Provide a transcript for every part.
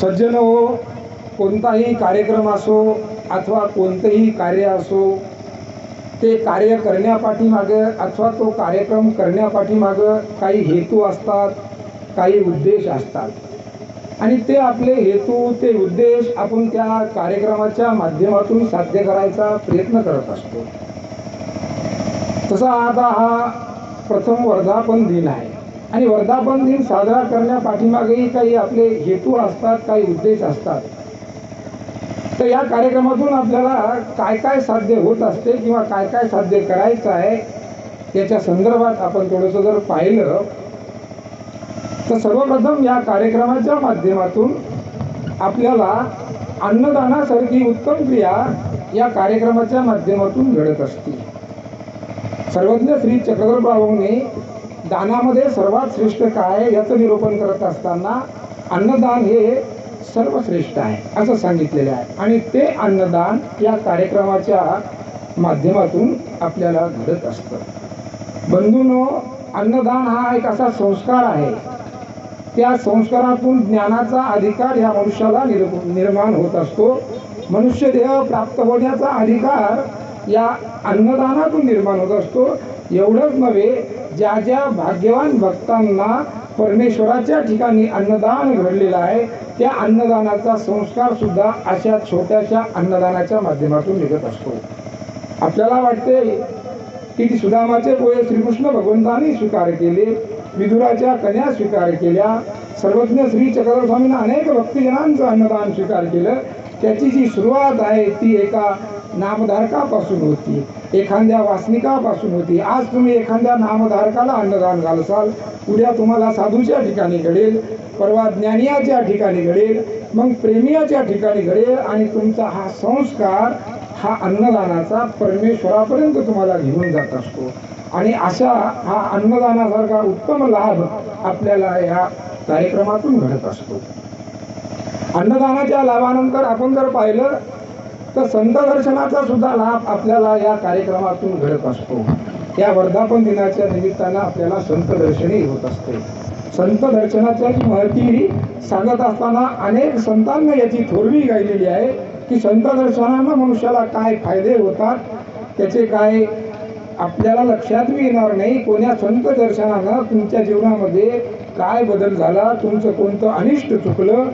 सज्जन हो कोणताही कार्यक्रम असो अथवा कोणतंही कार्य असो ते कार्य करण्यापाठीमागं अथवा तो कार्यक्रम करण्यापाठीमागं काही हेतू असतात काही उद्देश असतात. आणि ते आपले हेतू ते उद्देश आपण त्या कार्यक्रमाच्या माध्यमातून साध्य करायचा प्रयत्न करत असतो. तसा आता हा प्रथम वर्धापन दिन आहे. आणि वर्धापन दिन साजरा करण्यापाठीमागेही काही आपले हेतू असतात काही उद्देश असतात. तर या कार्यक्रमातून आपल्याला काय काय साध्य होत असते किंवा काय काय साध्य करायचं आहे याच्या संदर्भात आपण थोडंसं जर पाहिलं तर सर्वप्रथम या कार्यक्रमाच्या माध्यमातून आपल्याला अन्नदानासारखी उत्तम क्रिया या कार्यक्रमाच्या माध्यमातून घडत असते. सर्वज्ञ श्री चक्रधर बाबूंनी दानामध्ये सर्वात श्रेष्ठ काय याचं निरूपण करत असताना अन्नदान हे सर्वश्रेष्ठ आहे असं सांगितलेलं आहे. आणि ते अन्नदान या कार्यक्रमाच्या माध्यमातून आपल्याला घडत असतं. बंधूंनो अन्नदान हा एक असा संस्कार आहे. त्या संस्कारातून ज्ञानाचा अधिकार ह्या मनुष्याला निर निर्माण होत असतो. मनुष्य देह प्राप्त होण्याचा अधिकार या अन्नदानातून निर्माण होत असतो. एवढंच नव्हे ज्या ज्या भाग्यवान भक्तांना परमेश्वराच्या ठिकाणी अन्नदान घडलेलं आहे त्या अन्नदानाचा संस्कार सुद्धा अशा छोट्याशा अन्नदानाच्या माध्यमातून निघत असतो. आपल्याला वाटते की सुदामाचे पोहे श्रीकृष्ण भगवंतांनी स्वीकार केले विदुराच्या कन्या स्वीकार केल्या सर्वज्ञ श्री चक्रधर स्वामींना अनेक भक्तिजनांचं अन्नदान स्वीकार केलं त्याची जी सुरुवात आहे ती एका नामधारकापासून होती. एखाद्या वासनिकापासून होती. आज तुम्ही एखाद्या नामधारकाला अन्नदान घालसाल. उद्या तुम्हाला साधूच्या ठिकाणी घडेल. परवा ज्ञानियाच्या ठिकाणी घडेल. मग प्रेमियाच्या ठिकाणी घडेल. आणि तुमचा हा संस्कार हा अन्नदानाचा परमेश्वरापर्यंत तुम्हाला घेऊन जात असतो. आणि अशा हा अन्नदानासारखा उत्तम लाभ आपल्याला या कार्यक्रमातून घडत असतो. अन्नदानाच्या लाभानंतर आपण जर पाहिलं तर संत दर्शनाचा सुद्धा लाभ आपल्याला या कार्यक्रमातून घडत असतो. या वर्धापन दिनाच्या निमित्तानं आपल्याला संत दर्शनही होत असते. संत दर्शनाच्या महती सांगत असताना अनेक संतांना याची थोरवी गायलेली आहे की संत दर्शनानं मनुष्याला काय फायदे होतात त्याचे काय आपल्याला लक्षात बी येणार नाही कोण्या संत दर्शनानं तुमच्या जीवनामध्ये काय बदल झाला तुमचं कोणतं अनिष्ट चुकलं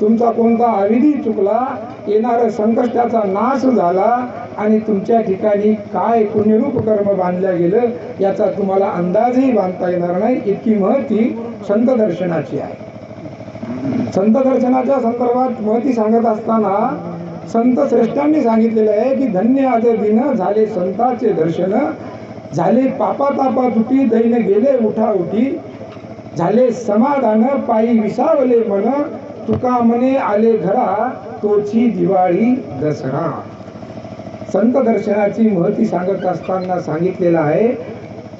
तुमचा कोणता अविधी चुकला येणाऱ्या संकष्टाचा नाश झाला आणि तुमच्या ठिकाणी काय पुण्यरूप कर्म बांधलं गेलं याचा तुम्हाला अंदाजही बांधता येणार नाही. इतकी महती संत दर्शनाची आहे. संत दर्शनाच्या संदर्भात महती सांगत असताना संत श्रेष्ठांनी सांगितलेलं आहे की धन्य आज दिन झाले संताचे दर्शन झाले पापा तापा तुटी दैन गेले उठा उठी झाले समाधान पायी विसावले मन तुका म्हणे आले घरा तोची दिवाळी दसरा. संत दर्शनाची महती सांगत असताना सांगितलेलं आहे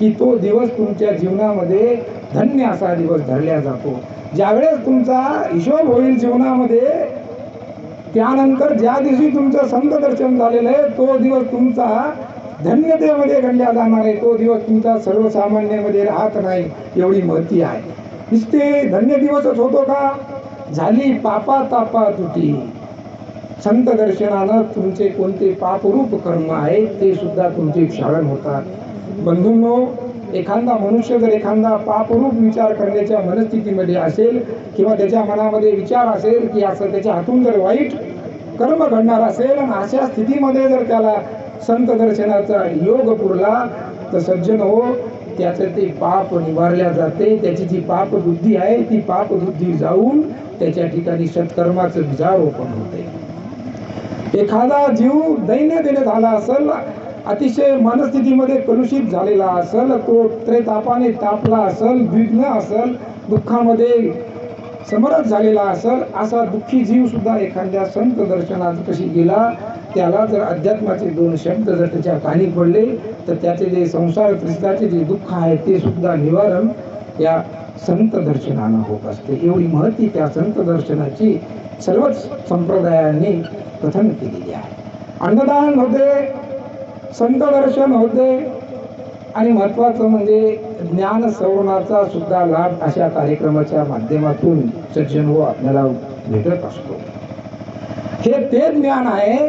की तो दिवस तुमच्या जीवनामध्ये धन्य असा दिवस धरला जातो. ज्यावेळेस तुमचा हिशोब होईल जीवनामध्ये त्यानंतर ज्या दिवशी तुमचं संत दर्शन झालेलं आहे तो दिवस तुमचा धन्यतेमध्ये गणल्या जाणार आहे. तो दिवस तुमचा सर्वसामान्यामध्ये राहत नाही एवढी महती आहे. नुसते धन्य दिवसच होतो का? झाली पापा तापा तुटी. संत दर्शनानं तुमचे कोणते पापरूप कर्म आहेत ते सुद्धा तुमचे क्षालन होतात. बंधूंनो एखादा मनुष्य जर एखादा पापरूप विचार करण्याच्या मनस्थितीमध्ये असेल किंवा त्याच्या मनामध्ये विचार असेल की असं त्याच्या हातून जर वाईट कर्म घडणार असेल आणि अशा स्थितीमध्ये जर त्याला संत दर्शनाचा योग पुरला तर सज्जन हो त्याचं ते पाप निवारल्या जाते. त्याची जी पाप बुद्धी आहे ती पाप बुद्धी जाऊन त्याच्या ठिकाणी सत्कर्माचं बीजारोपण होते. एखादा जीव दैन्यतेने झाला असेल अतिशय मनस्थितीमध्ये कलुषित झालेला असेल तो त्रेतापाने तापला असेल विघ्न असेल दुःखामध्ये समरस झालेला असेल असा दुःखी जीव सुद्धा एखाद्या संत दर्शनात कशी गेला त्याला जर अध्यात्माचे दोन शब्द जर त्याच्या कानी पडले तर त्याचे जे संसार त्रिस्ताचे जे दुःख आहे ते सुद्धा निवारण या संत दर्शनानं होत असते. एवढी महती त्या संत दर्शनाची सर्वच संप्रदायांनी कथन केलेली आहे. अन्नदान होते संत दर्शन होते आणि महत्त्वाचं म्हणजे ज्ञान सवरणाचा सुद्धा लाभ अशा कार्यक्रमाच्या माध्यमातून सज्जन हो आपल्याला भेटत असतो. हे ते ज्ञान आहे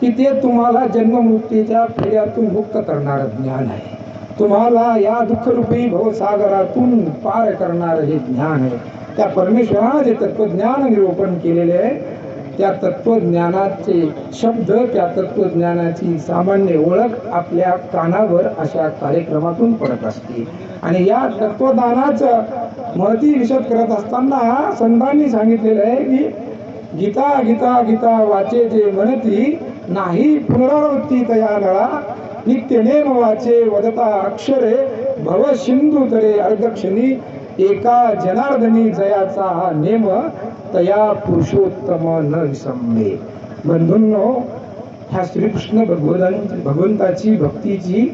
की ते तुम्हाला जन्ममृत्यूच्या फेऱ्यातून मुक्त करणारं ज्ञान आहे. तुम्हाला या दुःखरूपी भवसागरातून पार करणारं हे ज्ञान आहे. त्या परमेश्वरानं जे तत्वज्ञान निरूपण केलेले आहे त्या तत्वज्ञानाचे शब्द त्या तत्वज्ञानाची सामान्य ओळख आपल्या कानावर अशा कार्यक्रमातून पडत असते. आणि या तत्वज्ञानाचं महती विशद करत असताना संतांनी सांगितलेलं आहे की गीता गीता गीता वाचे जे म्हणती नाही पुनरावृत्ती तया नळा नित्यनेम वाचे वदता अक्षरे भव सिंधू तरे अर्धक्षणी एका जनार्दनी जयाचा हा नेम तया पुरुषोत्तम न विसंबे. बंधूंनो ह्या श्रीकृष्ण भगवंतां भगवंताची भक्तीची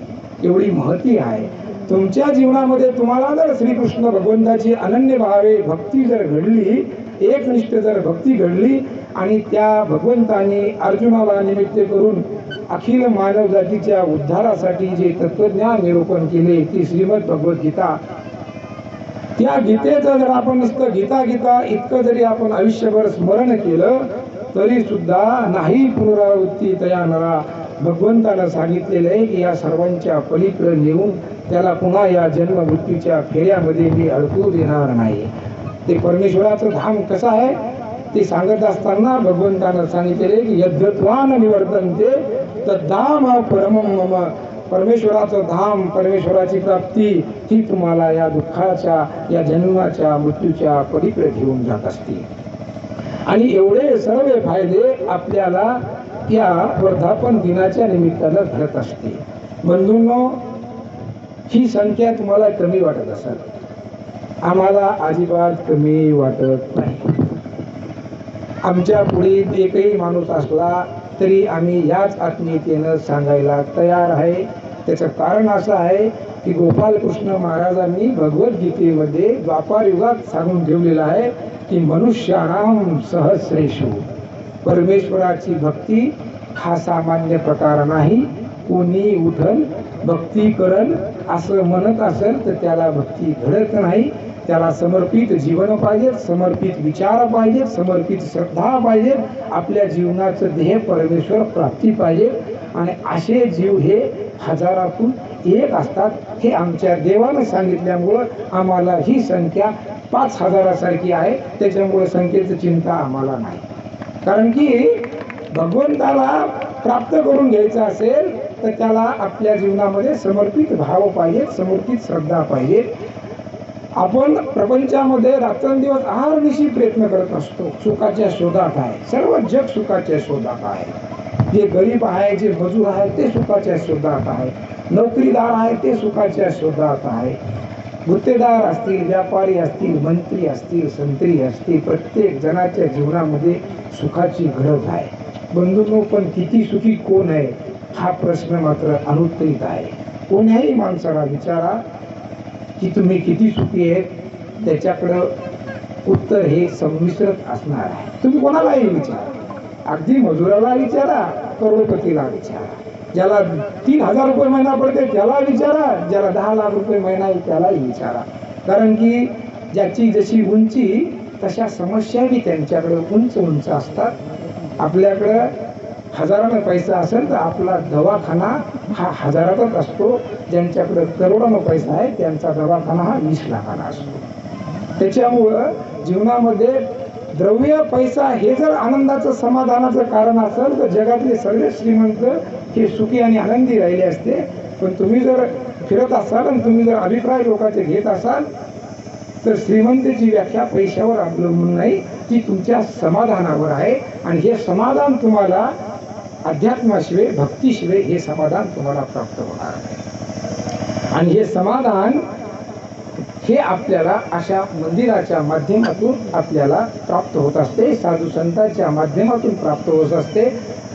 एवढी महती आहे. तुमच्या जीवनामध्ये तुम्हाला जर श्रीकृष्ण भगवंताची अनन्य भावे भक्ती जर घडली एकनिष्ठ जर भक्ती घडली आणि त्या भगवंताने अर्जुनाला निमित्त करून अखिल मानव जातीच्या उद्धारासाठी जे तत्वज्ञान निरूपण केले ती श्रीमद भगवद्गीता त्या गीतेचं जर आपण नुसतं गीता गीता इतकं जरी आपण आयुष्यभर स्मरण केलं तरी सुद्धा नाही पुनरावृत्ती तया नरा भगवंतानं सांगितलेलं आहे की या सर्वांच्या पलीकडे नेऊन त्याला पुन्हा या जन्म फेऱ्यामध्ये मी अडकू देणार नाही. ते परमेश्वराचं धाम कसं आहे? ते सांगत असताना भगवंतानं सांगितलेले की यद्यत्वान निवर्तनते तद्धाम परम मम. परमेश्वराचं धाम परमेश्वराची प्राप्ती ही तुम्हाला या दुःखाच्या या जन्माच्या मृत्यूच्या पलीकडे घेऊन जात असते. आणि एवढे सर्व फायदे आपल्याला या वर्धापन दिनाच्या निमित्तानं घडत असते. बंधूंनो ही संख्या तुम्हाला कमी वाटत असत आम्हाला अजिबात कमी वाटत नाही. आमच्या पुढे एकही माणूस असला तरी आम्ही याच आत्मीयतेनं सांगायला तयार आहे. त्याचं कारण असं आहे की गोपालकृष्ण महाराजांनी भगवद्गीतेमध्ये द्वापार युगात सांगून ठेवलेलं आहे की मनुष्याणाम सहस्रेषु. परमेश्वराची भक्ती हा सामान्य प्रकार नाही. कोणी उठल भक्ती करल असं म्हणत असेल तर त्याला भक्ती घडत नाही. त्याला समर्पित जीवन पाहिजे समर्पित विचार पाहिजे समर्पित श्रद्धा पाहिजे. आपल्या जीवनाचं ध्येय परमेश्वर प्राप्ती पाहिजे. आणि असे जीव हे हजारातून एक असतात हे आमच्या देवानं सांगितल्यामुळं आम्हाला ही संख्या पाच हजारासारखी आहे. त्याच्यामुळं संख्येची चिंता आम्हाला नाही. कारण की भगवंताला प्राप्त करून घ्यायचं असेल तर त्याला आपल्या जीवनामध्ये समर्पित भाव पाहिजे समर्पित श्रद्धा पाहिजे. आपण प्रपंचामध्ये रात्रंदिवस आहारनिशी प्रयत्न करत असतो. सुखाच्या शोधात आहे. सर्व जग सुखाच्या शोधात आहे. जे गरीब आहे जे मजूर आहे ते सुखाच्या शोधात आहे. नोकरीदार आहे ते सुखाच्या शोधात आहे. गुत्तेदार असतील व्यापारी असतील मंत्री असतील संत्री असतील प्रत्येक जणाच्या जीवनामध्ये सुखाची गरज आहे. बंधूंनो पण किती सुखी कोण आहे हा प्रश्न मात्र अनुत्तरित आहे. कोण्याही माणसाला विचारा की तुम्ही किती सुखी आहेत त्याच्याकडं उत्तर हे संमिश्रत असणार आहे. तुम्ही कोणालाही विचारा. अगदी मजुराला विचारा. करोडपतीला विचारा ज्याला तीन हजार रुपये महिना पडते त्याला विचारा. ज्याला दहा लाख रुपये महिना आहे त्यालाही विचारा. कारण की ज्याची जशी उंची तशा समस्याही त्यांच्याकडे उंच उंच असतात. आपल्याकडं हजारानं पैसा असेल तर आपला दवाखाना हा हजारातच असतो. ज्यांच्याकडे करोडानं पैसा आहे त्यांचा दवाखाना हा वीस लाखाला असतो. त्याच्यामुळं जीवनामध्ये द्रव्य पैसा हे जर आनंदाचं समाधानाचं कारण असेल तर जगातले सगळे श्रीमंत हे सुखी आणि आनंदी राहिले असते. पण तुम्ही जर फिरत असाल आणि तुम्ही जर अभिप्राय लोकांचे घेत असाल तर श्रीमंतीची व्याख्या पैशावर अवलंबून नाही ती तुमच्या समाधानावर आहे. आणि हे समाधान तुम्हाला अध्यात्माशिवाय भक्तीशिवाय हे समाधान तुम्हाला प्राप्त होणार आहे आणि हे समाधान हे आपल्याला अशा मंदिराच्या माध्यमातून आपल्याला प्राप्त होत असते. साधू संतांच्या माध्यमातून प्राप्त होत असते.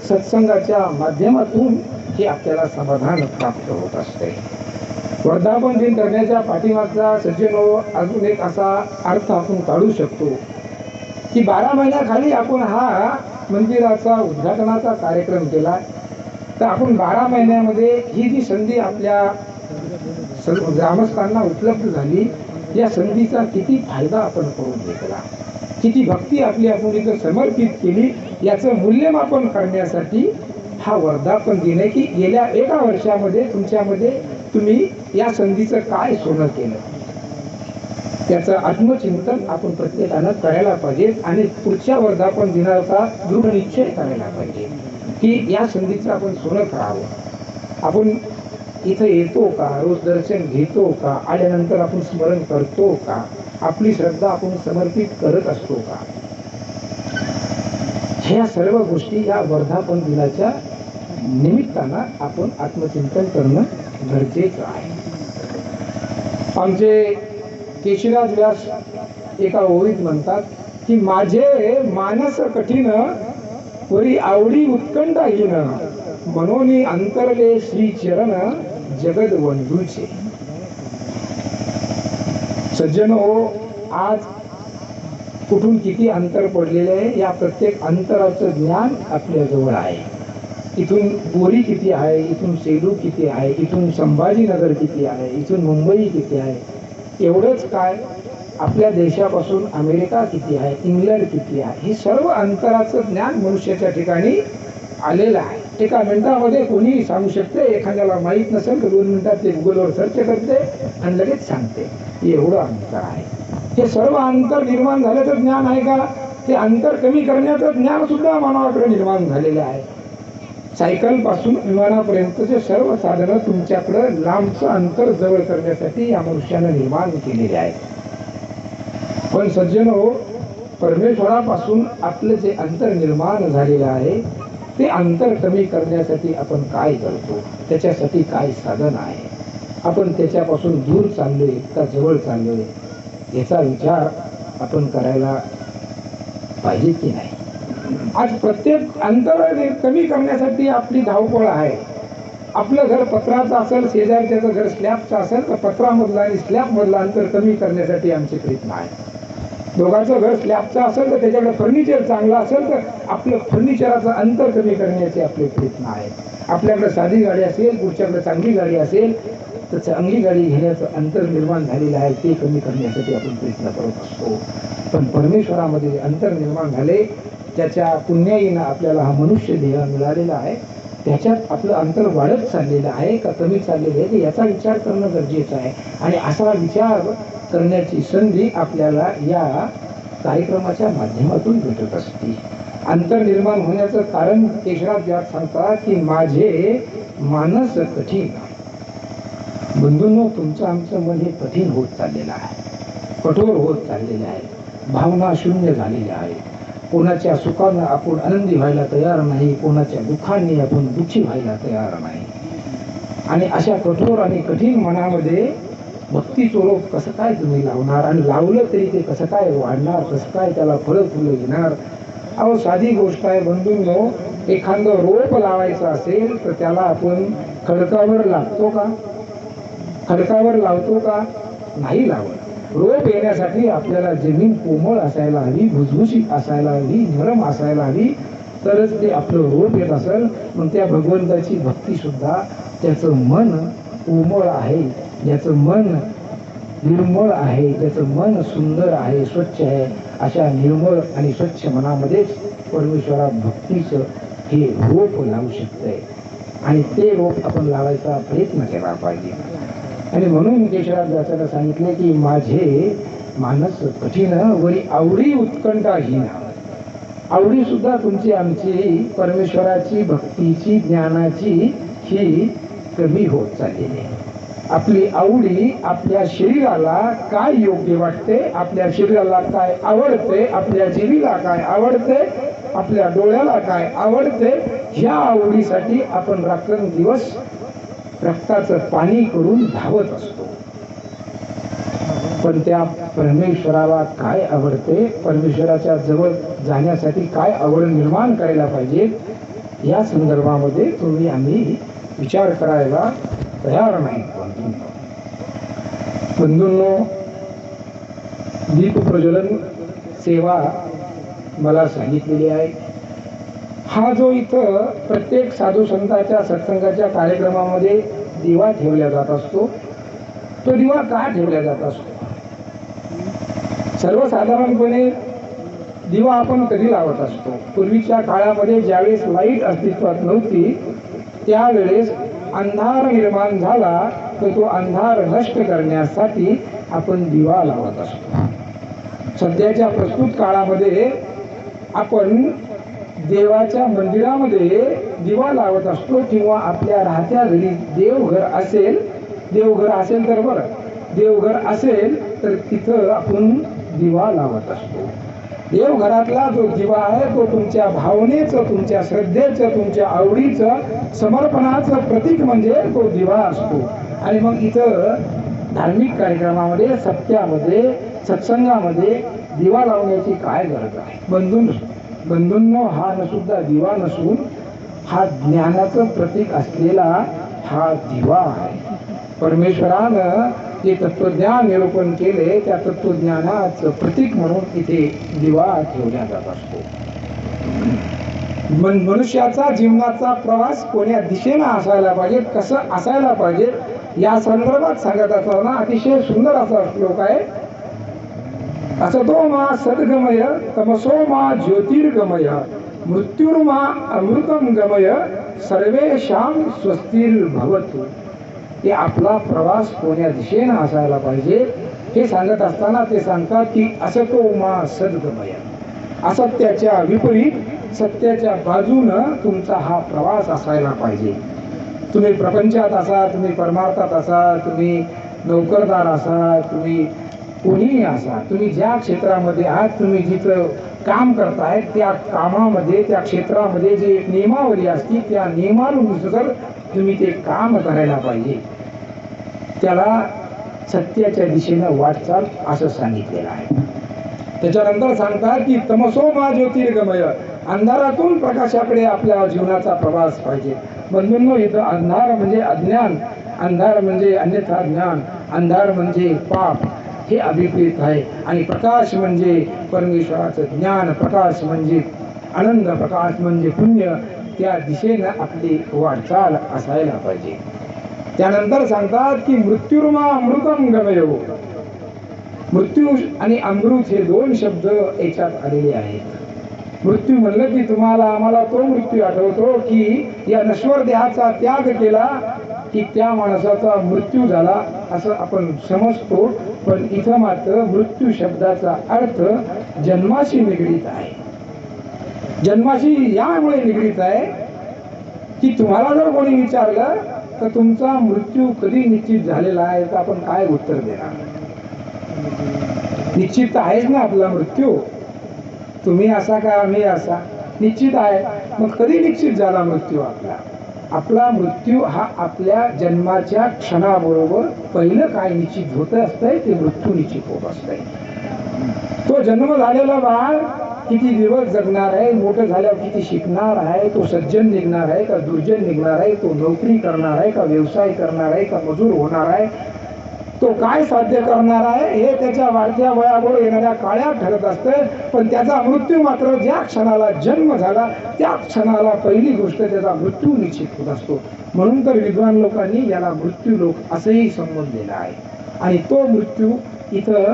सत्संगाच्या माध्यमातून हे आपल्याला समाधान प्राप्त होत असते. वर्धापन दिन करण्याच्या पाठीमागचा सज्जनो अजून एक असा अर्थ आपण काढू शकतो की बारा महिन्याखाली आपण हा मंदिराचा उद्घाटनाचा कार्यक्रम केला. तर आपण बारा महिन्यामध्ये ही जी संधी आपल्या ग्रामस्थांना उपलब्ध झाली या संधीचा किती फायदा आपण करून घेतला? किती भक्ती आपली आपण इथं समर्पित केली? याचं मूल्यमापन करण्यासाठी हा वर्धापन दिन आहे की गेल्या एका वर्षामध्ये तुमच्यामध्ये तुम्ही या संधीचं काय सोनं केलं? त्याचं आत्मचिंतन आपण प्रत्येकानं करायला पाहिजे आणि पुढच्या वर्धापन दिनाचा दृढ निश्चय करायला पाहिजे की या संधीचं आपण सोनं करावं. आपण इथं येतो का? रोज दर्शन घेतो का? आल्यानंतर आपण स्मरण करतो का? आपली श्रद्धा आपण समर्पित करत असतो का? ह्या सर्व गोष्टी या वर्धापन दिनाच्या निमित्तानं आपण आत्मचिंतन करणं गरजेचं आहे. आमचे केशिराज व्यास एका ओळीत म्हणतात की माझे मानस कठीण वरी आवडी उत्कंठाहीन म्हणून अंतरले श्री चरण जगद वंधूचे सज्जन सज्जनो आज कुठून किती अंतर पडलेले आहे या प्रत्येक अंतराचं ज्ञान आपल्याजवळ आहे. इथून बोरी किती आहे इथून सेलू किती आहे इथून संभाजीनगर किती आहे इथून मुंबई किती आहे एवढंच काय आपल्या देशापासून अमेरिका किती आहे इंग्लंड किती आहे हे सर्व अंतराचं ज्ञान मनुष्याच्या ठिकाणी आलेलं आहे. एका मिनिटामध्ये कोणीही सांगू शकते एखाद्याला माहीत नसेल तर दोन मिनिटात ते गुगलवर सर्च करते आणि लगेच सांगते. एवढं अंतर आहे. हे सर्व अंतर निर्माण झाल्याचं ज्ञान आहे का? ते अंतर कमी करण्याचं ज्ञान सुद्धा मानवाकडे निर्माण झालेलं आहे. सायकलपासून विमानापर्यंतचे सर्व साधनं तुमच्याकडं लांबचं अंतर जवळ करण्यासाठी या मनुष्यानं निर्माण केलेले आहे. पण सज्जन हो परमेश्वरापासून आपलं जे अंतर निर्माण झालेलं आहे ते अंतर कमी करण्यासाठी आपण काय करतो? त्याच्यासाठी काय साधन आहे? आपण त्याच्यापासून दूर चाललोय का जवळ चाललोय याचा विचार आपण करायला पाहिजे की नाही? आज प्रत्येक अंतर कमी करण्यासाठी आपली धावपळ आहे. आपलं घर पत्राचं असेल शेजारच्याचं घर स्लॅबचं असेल तर पत्रामधलं आणि स्लॅबमधलं अंतर कमी करण्यासाठी आमचे प्रयत्न आहे दोघांचं घर स्लॅबचं असेल तर त्याच्याकडे फर्निचर चांगलं असेल तर आपलं फर्निचराचं अंतर कमी करण्याचे आपले प्रयत्न आहे. आपल्याकडे साधी गाडी असेल पुढच्याकडे चांगली गाडी असेल तर चांगली गाडी घेण्याचं अंतर निर्माण झालेलं आहे ते कमी करण्यासाठी आपण प्रयत्न करत असतो. पण परमेश्वरामध्ये अंतर निर्माण झाले त्याच्या पुण्याईनं आपल्याला हा मनुष्य देह मिळालेला आहे. त्याच्यात आपलं अंतर वाढत चाललेलं आहे का कमी चाललेलं आहे याचा विचार करणं गरजेचं आहे. आणि असा विचार करण्याची संधी आपल्याला या कार्यक्रमाच्या माध्यमातून भेटत असते. अंतर निर्माण होण्याचं कारण केशरात ज्यात सांगतात की माझे मानस कठीण. बंधूंनो तुमचं आमचं मन हे कठीण होत चाललेलं आहे. कठोर होत चाललेलं आहे. भावना शून्य झालेल्या आहेत. कोणाच्या सुखानं आपण आनंदी व्हायला तयार नाही कोणाच्या दुःखाने आपण दुःखी व्हायला तयार नाही. आणि अशा कठोर आणि कठीण मनामध्ये भक्तीचं रोप कसं काय तुम्ही लावणार? आणि लावलं तरी ते कसं काय वाढणार? कसं काय त्याला फळं फुलं येणार? अहो साधी गोष्ट आहे बंधूंनो एखादं रोप लावायचं असेल तर त्याला आपण खडकावर लागतो का? खडकावर लावतो का? नाही लावत. रोप येण्यासाठी आपल्याला जमीन कोमळ असायला हवी भुसभुशीत असायला हवी नरम असायला हवी तरच ते आपलं रोप येत असेल. पण त्या भगवंताची भक्ती सुद्धा त्याचं मन कोमळ आहे ज्याचं मन निर्मळ आहे ज्याचं मन सुंदर आहे स्वच्छ आहे अशा निर्मळ आणि स्वच्छ मनामध्येच परमेश्वरा भक्तीचं हे रोप लावू शकतंय. आणि ते रोप आपण लावायचा प्रयत्न केला पाहिजे. आणि म्हणून केशवराज दासाला सांगितले की माझे मानस कठीण वरी आवडी उत्कंठाहीन. आवडी सुद्धा तुमची आमची परमेश्वराची भक्तीची ज्ञानाची ही कमी होत चाललेली आहे. आपली आवडी आपल्या शरीराला काय योग्य वाटते आपल्या शरीराला काय आवडते आपल्या जीवीला काय आवडते आपल्या डोळ्याला काय आवडते ह्या आवडीसाठी आपण रात्रंदिवस रक्ताचं पाणी करून धावत असतो. पण त्या परमेश्वराला काय आवडते? परमेश्वराच्या जवळ जाण्यासाठी काय आवड निर्माण करायला पाहिजे? या संदर्भामध्ये तुम्ही आम्ही विचार करायला तयार नाही. बंधूंनो दीप प्रज्वलन सेवा मला सांगितलेली आहे. हा जो इथं प्रत्येक साधू संतांच्या सत्संगाच्या कार्यक्रमामध्ये दिवा ठेवला जात असतो. तो दिवा का ठेवला जात असतो? सर्वसाधारणपणे दिवा आपण कधी लावत असतो? पूर्वीच्या काळामध्ये ज्यावेळेस लाइट अस्तित्वात नव्हती त्यावेळेस अंधार निर्माण झाला तर तो अंधार नष्ट करण्यासाठी आपण दिवा लावत असतो. सध्याच्या प्रस्तुत काळामध्ये आपण देवाच्या मंदिरामध्ये दिवा लावत असतो किंवा आपल्या राहत्या घरी देवघर असेल देवघर असेल तर बरं. देवघर असेल तर तिथं आपण दिवा लावत असतो. देवघरातला जो दिवा आहे तो तुमच्या भावनेचं तुमच्या श्रद्धेचं तुमच्या आवडीचं समर्पणाचं प्रतीक म्हणजे तो दिवा असतो. आणि मग इथं धार्मिक कार्यक्रमामध्ये सत्यामध्ये सत्संगामध्ये दिवा लावण्याची काय गरज आहे? बंधून बंधूंनो हा न सुद्धा दिवा नसून हा ज्ञानाचं प्रतीक असलेला हा दिवा आहे. परमेश्वरानं जे तत्वज्ञान निरूपण केले त्या तत्वज्ञानाचं प्रतीक म्हणून इथे दिवा ठेवला जात असतो. मन मनुष्याचा जीवनाचा प्रवास कोण्या दिशेनं असायला पाहिजे कसं असायला पाहिजे या संदर्भात सांगत असताना अतिशय सुंदर असा श्लोक आहे. असतो मा सद्गमय तमसो मा ज्योतिर्गमय मृत्युर्मा अमृतम गमय सर्वेशाम स्वस्तील हे आपला प्रवास कोण्या दिशेनं असायला पाहिजे हे सांगत असताना ते सांगतात की असतो मा सद्गमय. असत्याच्या विपरीत सत्याच्या बाजूनं तुमचा हा प्रवास असायला पाहिजे. तुम्ही प्रपंचात असा तुम्ही परमार्थात असा तुम्ही नोकरदार असा तुम्ही कोणीही असा तुम्ही ज्या क्षेत्रामध्ये आहात तुम्ही जिथं काम करताय त्या कामामध्ये त्या क्षेत्रामध्ये जे नियमावली असती त्या नियमानुसार तुम्ही ते काम करायला पाहिजे. त्याला सत्याच्या दिशेनं वाटचाल असं सांगितलेलं आहे. त्याच्यानंतर सांगतात की तमसो मा ज्योतिर्गमय. अंधारातून प्रकाशाकडे आपल्या जीवनाचा प्रवास पाहिजे. बंधूंनो इथं अंधार म्हणजे अज्ञान अंधार म्हणजे अन्यथा ज्ञान अंधार म्हणजे पाप. हे अभिप्रेत आहे. आणि प्रकाश म्हणजे परमेश्वराचं ज्ञान प्रकाश म्हणजे आनंद प्रकाश म्हणजे पुण्य त्या दिशेनं आपली वाटचाल असायला पाहिजे. त्यानंतर सांगतात की मृत्युर्मा अमृतम गमयो मृत्यू आणि अमृत हे दोन शब्द याच्यात आलेले आहेत. मृत्यू म्हणलं की तुम्हाला आम्हाला तो मृत्यू आठवतो की या नश्वर देहाचा त्याग केला की त्या माणसाचा मृत्यू झाला असं आपण समजतो पण इथं मात्र मृत्यू शब्दाचा अर्थ जन्माशी निगडीत आहे. जन्माशी यामुळे निगडीत आहे की तुम्हाला जर कोणी विचारलं तर तुमचा मृत्यू कधी निश्चित झालेला आहे तर आपण काय उत्तर देणार? निश्चित तर आहेच ना आपला मृत्यू. तुम्ही असा का मी असा? निश्चित आहे. मग कधी निश्चित झाला मृत्यू आपला? आपला मृत्यू हा आपल्या जन्माच्या क्षणाबरोबर पहिलं काय निश्चित होत असतंय ते मृत्यू निश्चित होत असतंय. तो जन्म झालेला बाळ किती दिवस जगणार आहे मोठं झाल्यावर किती शिकणार आहे तो सज्जन निघणार आहे का दुर्जन निघणार आहे तो नोकरी करणार आहे का व्यवसाय करणार आहे का मजूर होणार आहे तो काय साध्य करणार आहे? हे त्याच्या वाढत्या वयाबरोबर येणाऱ्या काळ्या ठरत असते. पण त्याचा मृत्यू मात्र ज्या क्षणाला जन्म झाला त्या क्षणाला पहिली गोष्ट त्याचा मृत्यू निश्चित होत असतो. म्हणून तर विद्वान लोकांनी याला मृत्यू लोक असंही संबोधलेला आहे. आणि तो मृत्यू इथं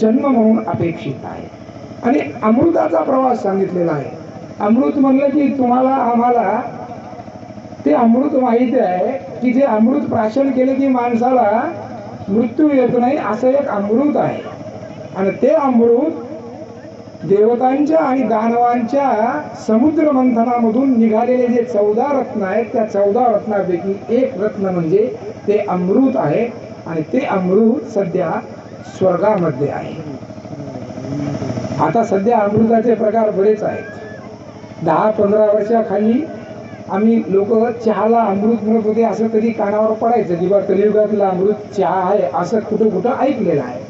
जन्म म्हणून अपेक्षित आहे. आणि अमृताचा प्रवास सांगितलेला आहे. अमृत म्हणलं की तुम्हाला आम्हाला ते अमृत माहिती आहे की जे अमृत प्राशन केले की माणसाला मृत्यू येत नाही असं एक अमृत आहे. आणि ते अमृत देवतांच्या आणि दानवांच्या समुद्र मंथनामधून निघालेले जे चौदा रत्न आहेत त्या चौदा रत्नापैकी एक रत्न म्हणजे ते अमृत आहे. आणि ते अमृत सध्या स्वर्गामध्ये आहे. आता सध्या अमृताचे प्रकार बरेच आहेत. दहा पंधरा वर्षाखाली आम्ही लोक चहाला अमृत म्हणत होते असं कधी कानावर पडायचं किंवा कलियुगातला अमृत चहा आहे असं कुठं कुठं ऐकलेलं आहे.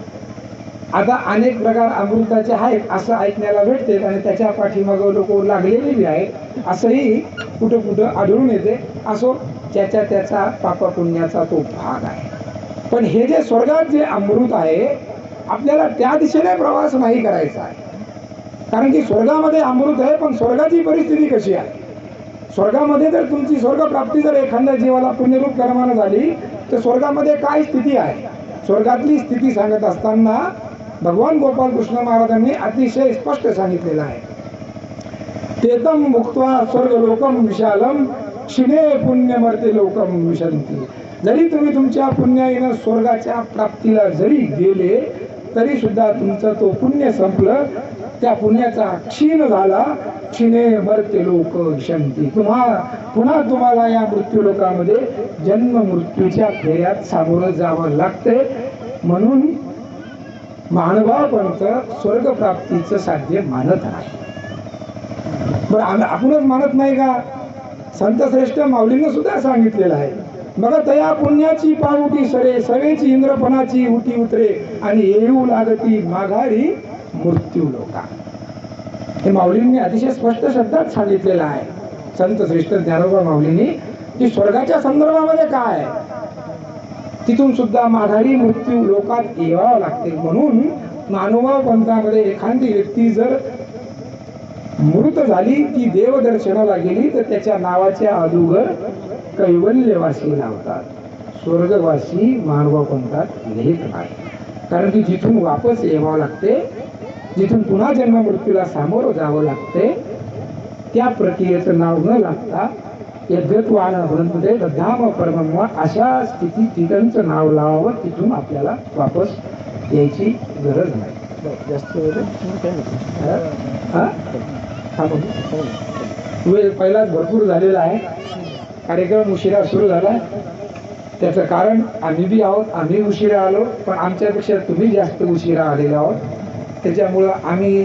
आता अनेक प्रकार अमृताचे आहेत असं ऐकण्याला भेटते आणि त्याच्या पाठीमागं लोक लागलेले बी आहेत. असंही कुठं कुठं आढळून येते. असो त्याच्या त्याचा पापा पुण्याचा तो भाग आहे. पण हे जे स्वर्गात जे अमृत आहे आपल्याला त्या दिशेने प्रवास नाही करायचा आहे. कारण की स्वर्गामध्ये अमृत आहे पण स्वर्गाची परिस्थिती कशी आहे? स्वर्गामध्ये जर तुमची स्वर्गप्राप्ती जर एखाद्या जीवाला पुण्यरूप कर्मानं झाली तर स्वर्गामध्ये काय स्थिती आहे? स्वर्गातली स्थिती सांगत असताना भगवान गोपाल कृष्ण महाराजांनी अतिशय स्पष्ट सांगितलेलं आहे. तेतम मुक्त्वा स्वर्ग लोकम विशालम क्षिणे पुण्यमर्ते लोकम विशंती जरी तुम्ही तुमच्या पुण्याईनं स्वर्गाच्या प्राप्तीला जरी गेले तरी सुद्धा तुमचं तो पुण्य संपलं त्या पुण्याचा क्षीण झाला. क्षीणे मरते लोक शांती. तुम्हा पुन्हा तुम्हाला या मृत्यू लोकामध्ये जन्म मृत्यूच्या फेऱ्यात सामोरं जावं लागते म्हणून मानवापंत स्वर्गप्राप्तीचं साध्य मानत आहे. बरं आपणच मानत नाही का? संत श्रेष्ठ माऊलीनं सुद्धा सांगितलेलं आहे. बघा तया पुण्याची पावटी सरे सवेची इंद्रपणाची उटी उतरे आणि येऊ लागती माघारी मृत्यू लोका. हे माऊलींनी अतिशय स्पष्ट शब्दात सांगितलेलं आहे. संत श्रेष्ठ ज्ञानोबा माऊलींनी की स्वर्गाच्या संदर्भामध्ये काय आहे? तिथून सुद्धा माघारी मृत्यू लोकात येवावं लागते. म्हणून मानवा पंथामध्ये एखादी व्यक्ती जर मृत झाली ती देवदर्शनाला गेली तर त्याच्या नावाच्या अदुगर कैवल्यवासी लावतात. स्वर्गवासी मानवा पंथात लिहित नाही. कारण की जिथून वापस यावं लागते. जिथून पुन्हा जन्म मृत्यूला सामोरं जावं लागते त्या प्रक्रियेचं नाव न लागता यज्ञत्वानमध्ये धाम परमम्वा अशा स्थितीत तिथंचं नाव लावावं तिथून आपल्याला वापस यायची गरज नाही. जास्त हा? हा. वेळ पहिलाच भरपूर झालेला आहे. कार्यक्रम उशिरा सुरू झाला. त्याचं कारण आम्ही बी आहोत आम्ही उशिरा आलो पण आमच्यापेक्षा तुम्ही जास्त उशिरा आलेले आहोत. त्याच्यामुळं आम्ही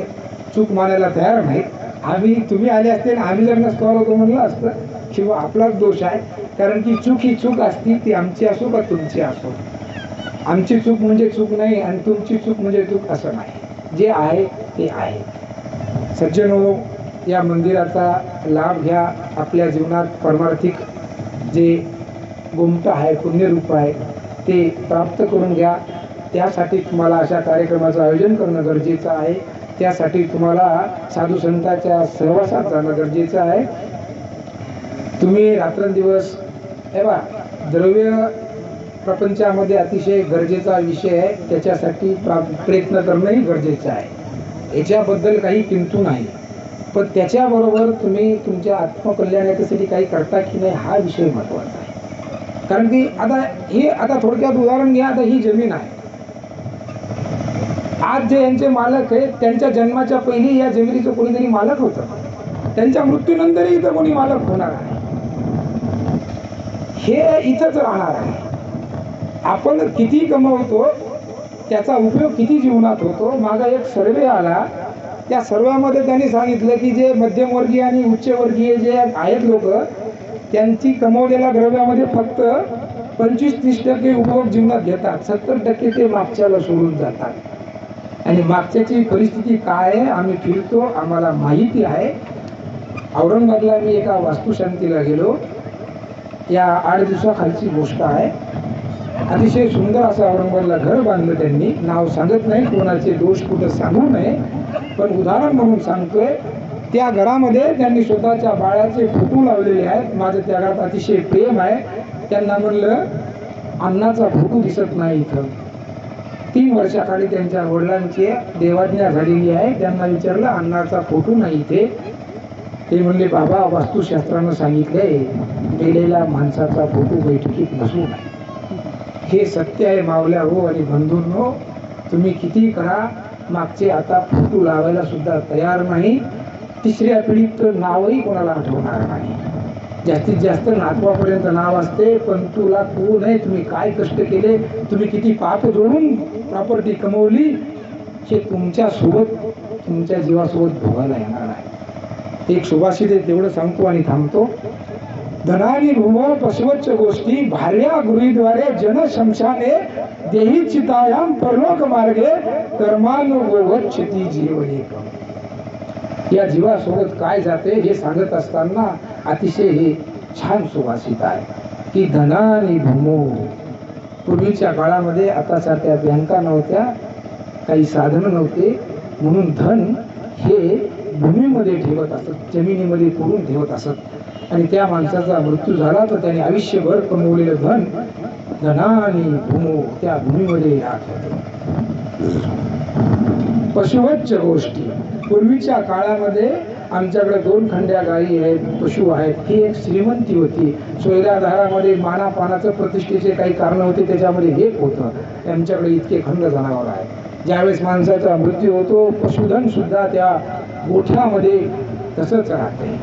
चूक मानायला तयार नाही. आम्ही तुम्ही आले असते आणि आम्ही जर नसतो आलो म्हणलं असतं. किंवा आपलाच दोष आहे. कारण की चूक ही चूक असती ती आमची असो का तुमची असो. आमची चूक म्हणजे चूक नाही आणि तुमची चूक म्हणजे चूक असं नाही. जे आहे ते आहे. सज्जनो या मंदिराचा लाभ घ्या. आपल्या जीवनात परमार्थिक जे गुमट आहे पुण्यरूप आहे ते प्राप्त करून घ्या. त्यासाठी तुम्हाला अशा कार्यक्रमाचं आयोजन करणं गरजेचं आहे. त्यासाठी तुम्हाला साधू संतांच्या सहवासात जाणं गरजेचं आहे. तुम्ही रात्रंदिवस हे बा द्रव्य प्रपंचामध्ये अतिशय गरजेचा विषय आहे. त्याच्यासाठी प्रा प्रयत्न करणंही गरजेचं आहे. याच्याबद्दल काही किंतू नाही. पण त्याच्याबरोबर तुम्ही तुमच्या आत्मकल्याणासाठी काही करता की नाही हा विषय महत्त्वाचा आहे. कारण की आता हे आता थोडक्यात उदाहरण घ्या. आता ही जमीन आहे. आज जे यांचे मालक आहेत त्यांच्या जन्माच्या पहिली या जमिनीचं कोणीतरी मालक होतं. त्यांच्या मृत्यूनंतरही इथं कोणी मालक होणार आहे. हे इथंच राहणार आहे. आपण किती कमवतो त्याचा उपयोग किती जीवनात होतो माझा एक सर्वे आला. त्या सर्वामध्ये त्यांनी सांगितलं की जे मध्यमवर्गीय आणि उच्चवर्गीय जे आहेत लोक त्यांची कमवलेल्या द्रव्यामध्ये फक्त पंचवीस तीस टक्के उपभोग जीवनात घेतात. सत्तर टक्के ते मागच्याला सोडून जातात. आणि मागच्याची परिस्थिती काय आहे आम्ही फिरतो आम्हाला माहिती आहे. औरंगाबादला मी एका वास्तुशांतीला गेलो. या आठ दिवसाखालची गोष्ट आहे. अतिशय सुंदर असं औरंगाबादला घर बांधलं त्यांनी. नाव सांगत नाही कोणाचे दोष कुठं सांगू नये पण उदाहरण म्हणून सांगतोय त्या घरामध्ये त्यांनी स्वतःच्या बाळाचे फोटो लावलेले आहेत. माझं त्या घरात अतिशय प्रेम आहे. त्यांना म्हणलं अन्नाचा फोटो दिसत नाही इथं. तीन वर्षाखाली त्यांच्या वडिलांची देवाज्ञा झालेली आहे. त्यांना विचारलं अन्नाचा फोटो नाही इथे. ते म्हणले बाबा वास्तुशास्त्रानं सांगितलंय गेलेल्या माणसाचा फोटो बैठकीत नसू नये. हे सत्य आहे मावल्या हो आणि बंधूंनो तुम्ही किती करा मागचे आता फोटो लावायला सुद्धा तयार नाही. तिसऱ्या पिढीत नावही कोणाला आठवणार नाही. जास्तीत जास्त नातवापर्यंत नाव असते पण तुला तू नाही तुम्ही काय कष्ट केले तुम्ही किती पाप जोडून प्रॉपर्टी कमवली हे तुमच्यासोबत तुमच्या जीवासोबत भोगायला येणार आहे एक सुभाषित आहे तेवढं सांगतो आणि थांबतो. धनानी भूम पशुवच्च गोष्टी भार्या गृहीद्वारे जनशमशाने देही चितायाम परलोक मार्गे कर्मानुगोवच्छती जीव एक या जीवासोबत काय जाते हे सांगत असताना अतिशय हे छान सुभाषित आहे. की धनानी भूमो. पूर्वीच्या काळामध्ये आताच्या त्या बँका नव्हत्या काही साधनं नव्हते म्हणून धन हे भूमीमध्ये ठेवत असत जमिनीमध्ये पुरून ठेवत असत. आणि त्या माणसाचा मृत्यू झाला तर त्याने आयुष्यभर कमवलेलं धन धनाने भूमो त्या भूमीमध्ये राहत होते पशुवच्च गोष्टी. पूर्वीच्या काळामध्ये आमच्याकडे दोन खंड्या गायी आहेत पशु आहेत. ही एक श्रीमंती होती. सोयराधारामध्ये मानापानाचं प्रतिष्ठेचे काही कारण होते त्याच्यामध्ये हे होतं. आमच्याकडे इतके खंड जनावर आहेत. ज्यावेळेस माणसाचा मृत्यू होतो पशुधन सुद्धा त्या गोठ्यामध्ये तसंच राहते.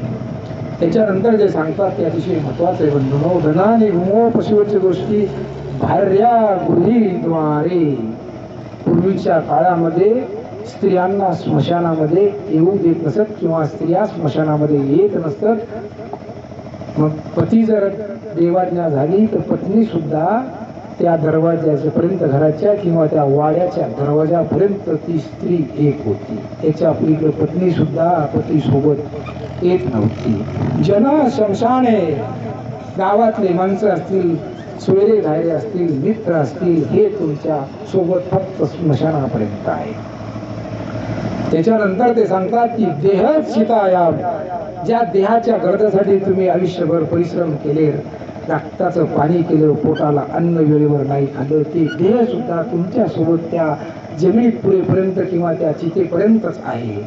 त्याच्यानंतर जे सांगतात ते अतिशय महत्वाचं आहे बंधुनो. धनाने गुमो पशुवच्च गोष्टी भार्या गृहीद्वारे पूर्वीच्या काळामध्ये स्त्रियांना स्मशानामध्ये येऊ देत नसत किंवा स्त्रिया स्मशानामध्ये येत नसत. मग पती जर देवाज्ञा झाली तर पत्नी सुद्धा त्या दरवाज्याच्यापर्यंत घराच्या किंवा त्या वाड्याच्या दरवाजापर्यंत ती स्त्री एक होती. त्याच्या पलीकडे पत्नी सुद्धा पती सोबत येत नव्हती. जन शमशाने गावातले माणसं असतील सोयरे धायरे असतील मित्र असतील हे तुमच्यासोबत फक्त स्मशानापर्यंत आहे. त्याच्यानंतर ते सांगतात की देह शितायाम ज्या देहाच्या गरजेसाठी तुम्ही आयुष्यभर परिश्रम केले रक्ताचं पाणी केलं पोटाला अन्न वेळेवर नाही खाल्लं ते देह सुद्धा तुमच्यासोबत त्या जमिनीत पुरेपर्यंत किंवा त्या चितेपर्यंतच आहे.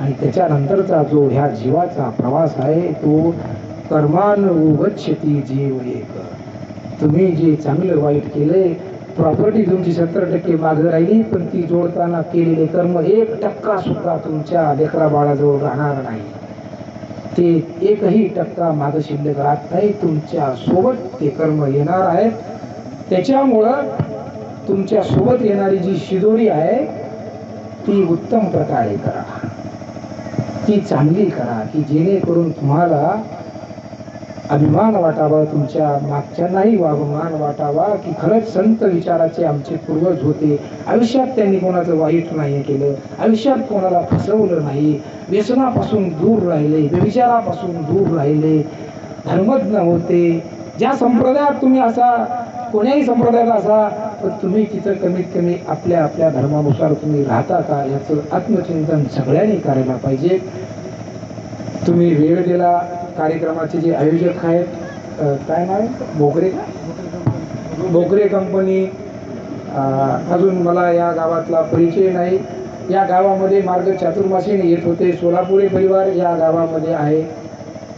आणि त्याच्यानंतरचा जो ह्या जीवाचा प्रवास आहे तो कर्मान उगच्छती जीव एक. तुम्ही जे चांगलं वाईट केले प्रॉपर्टी तुमची सत्तर टक्के मागं राहिली पण ती जोडताना केलेले कर्म एक टक्का सुद्धा तुमच्या लेकरा बाळाजवळ राहणार नाही. ते एकही टक्का मागं शिल्लक राहत नाही तुमच्यासोबत ते कर्म येणार आहेत. त्याच्यामुळं तुमच्यासोबत येणारी जी शिदोरी आहे ती उत्तम प्रकारे करा. ती चांगली करा की जेणेकरून तुम्हाला अभिमान वाटावा तुमच्या मागच्यांनाही अभिमान वाटावा की खरंच संत विचाराचे आमचे पूर्वज होते. आयुष्यात त्यांनी कोणाचं वाईट नाही केलं आयुष्यात कोणाला फसवलं नाही. व्यसनापासून दूर राहिले व्यविचारापासून दूर राहिले. धर्मज्ञ होते. ज्या संप्रदायात तुम्ही असा कोण्याही संप्रदायात असा तर तुम्ही तिथं कमीत कमी आपल्या आपल्या धर्मानुसार तुम्ही राहता का? याचं आत्मचिंतन सगळ्यांनी करायला पाहिजे. तुम्ही वेळ दिला कार्यक्रमाचे जे आयोजक आहेत काय नाव आहे? भोकरे कंपनी अजून मला या गावातला परिचय नाही. या गावामध्ये मार्ग चातुर्मासीने येत होते. सोलापुरी परिवार या गावामध्ये आहे.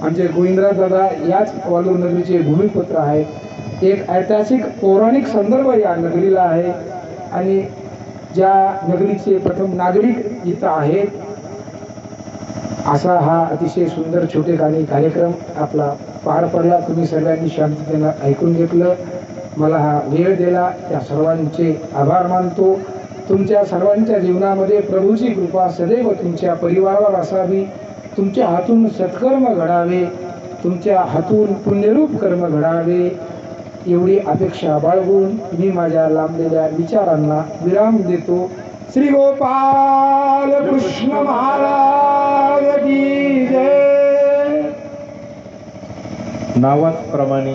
आमचे गोविंदराज दादा याच वालूर नगरीचे भूमिपुत्र आहेत. एक ऐतिहासिक पौराणिक संदर्भ या नगरीला आहे. आणि ज्या नगरीचे प्रथम नागरिक इथं आहेत असा हा अतिशय सुंदर छोटे गाणी कार्यक्रम आपला पार पडला. तुम्ही सगळ्यांनी शांततेनं ऐकून घेतलं. मला हा वेळ दिला. त्या सर्वांचे आभार मानतो. तुमच्या सर्वांच्या जीवनामध्ये प्रभूची कृपा सदैव तुमच्या परिवारावर असावी. तुमच्या हातून सत्कर्म घडावे. तुमच्या हातून पुण्यरूप कर्म घडावे. एवढी अपेक्षा बाळगून मी माझ्या लांबलेल्या विचारांना विराम देतो. श्री गोपाल कृष्ण महाराज की जय. नावाप्रमाणे